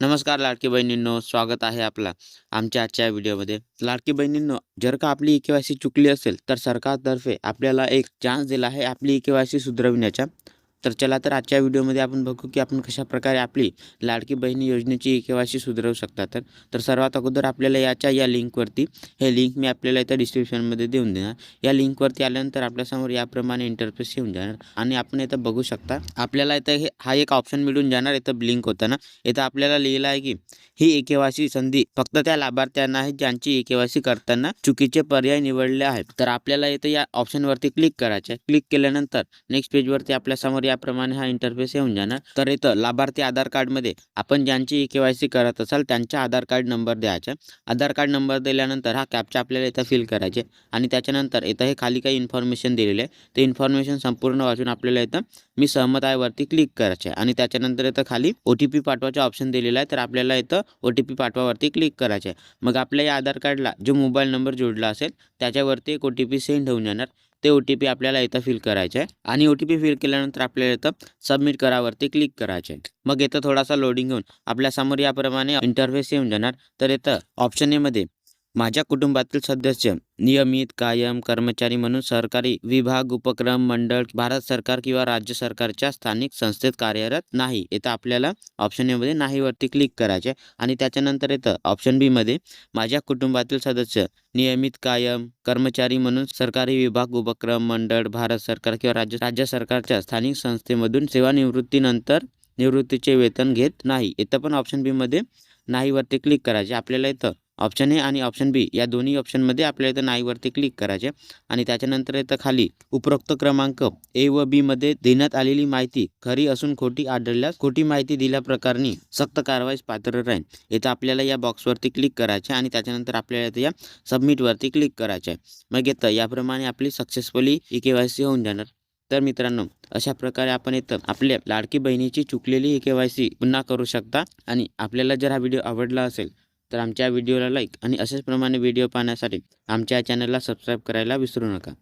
नमस्कार लाडकी बहिणींनो स्वागत आहे आपला आमच्या आजच्या व्हिडिओमध्ये. लाडकी बहिणींनो जर का आपली ई के वाय सी चुकली असेल तर सरकारतर्फे आपल्याला एक चान्स दिला आहे आपली ई के वाय सी सुधरविण्याचा. तर चला तर आजच्या व्हिडिओमध्ये आपण बघू की आपण कशाप्रकारे आपली लाडकी बहिणी योजनेची ई के वाय सी सुधरवू शकता. तर तर सर्वात अगोदर आपल्याला याच्या या लिंकवरती हे लिंक मी आपल्याला इथं डिस्क्रिप्शनमध्ये देऊन देणार. या लिंकवरती आल्यानंतर आपल्यासमोर याप्रमाणे इंटरफेस येऊन जाणार आणि आपण इथं बघू शकता आपल्याला इथं हे हा एक ऑप्शन मिळून जाणार इथं ब्लिंक होताना इथं आपल्याला लिहिलं आहे की ही ई संधी फक्त त्या लाभार्थ्यांना आहे ज्यांची ई करताना चुकीचे पर्याय निवडले आहेत. तर आपल्याला इथं या ऑप्शनवरती क्लिक करायचे आहे क्लिक केल्यानंतर नेक्स्ट पेजवरती आपल्यासमोर याप्रमाणे हा इंटरफेस येऊन जाणार. तर इथं लाभार्थी आधार कार्डमध्ये आपण ज्यांची ई केवायसी करत असाल त्यांचा आधार कार्ड नंबर द्यायचा. आधार कार्ड नंबर दिल्यानंतर हा कॅपचा आपल्याला इथं फिल करायचे. आणि त्याच्यानंतर इथं हे खाली काही इन्फॉर्मेशन दिलेले आहे. ते इन्फॉर्मेशन संपूर्ण वाचून आपल्याला इथं मी सहमत आहे वरती क्लिक करायचे. आहे आणि त्याच्यानंतर इथं खाली ओ टी पी पाठवायचा ऑप्शन दिलेला आहे. तर आपल्याला इथं ओ टी पी पाठवावरती क्लिक करायचे आहे. मग आपल्या या आधार कार्डला जो मोबाईल नंबर जोडला असेल त्याच्यावरती एक ओ टी पी सेंड होऊन जाणार. ते ओ टी पी आपल्याला इथं फिल करायचे आहे. आणि ओ टी पी फिल केल्यानंतर आपल्याला इथं सबमिट करावरती क्लिक करायचे मग इथं थोडासा लोडिंग घेऊन आपल्यासमोर याप्रमाणे इंटरफेस येऊन जाणार. तर इथं ऑप्शन एमध्ये माझ्या कुटुंबातील सदस्य नियमित कायम कर्मचारी म्हणून सरकारी विभाग उपक्रम मंडळ भारत सरकार किंवा राज्य सरकारच्या स्थानिक संस्थेत कार्यरत नाही. इथं आपल्याला ऑप्शन एमध्ये नाहीवरती क्लिक करायचे आणि त्याच्यानंतर येतं ऑप्शन बीमध्ये माझ्या कुटुंबातील सदस्य नियमित कायम कर्मचारी म्हणून सरकारी विभाग उपक्रम मंडळ भारत सरकार किंवा राज्य राज्य सरकारच्या स्थानिक संस्थेमधून सेवानिवृत्तीनंतर निवृत्तीचे वेतन घेत नाही. इथं पण ऑप्शन बीमध्ये नाहीवरती क्लिक करायचे आपल्याला इथं ऑप्शन ए आणि ऑप्शन बी या दोन्ही ऑप्शनमध्ये आपल्याला इथं नाईवरती क्लिक करायचे. आणि त्याच्यानंतर इथं खाली उपरोक्त क्रमांक ए व बीमध्ये देण्यात आलेली माहिती खरी असून खोटी आढळल्यास खोटी माहिती दिल्याप्रकरणी सक्त कारवाईस पात्र राहील. इथं आपल्याला या बॉक्सवरती क्लिक करायचे आणि त्याच्यानंतर आपल्याला इथं या सबमिटवरती क्लिक करायचे. मग येतं याप्रमाणे आपली successfully E K Y C होऊन जाणार. तर मित्रांनो अशा प्रकारे आपण इथं आपल्या लाडकी बहिणीची चुकलेली ई के वाय सी पुन्हा करू शकता. आणि आपल्याला जर हा व्हिडिओ आवडला असेल तर आमच्या व्हिडिओला लाईक आणि अशाच प्रमाणे व्हिडिओ पाहण्यासाठी आमच्या चॅनलला सबस्क्राईब करायला विसरू नका.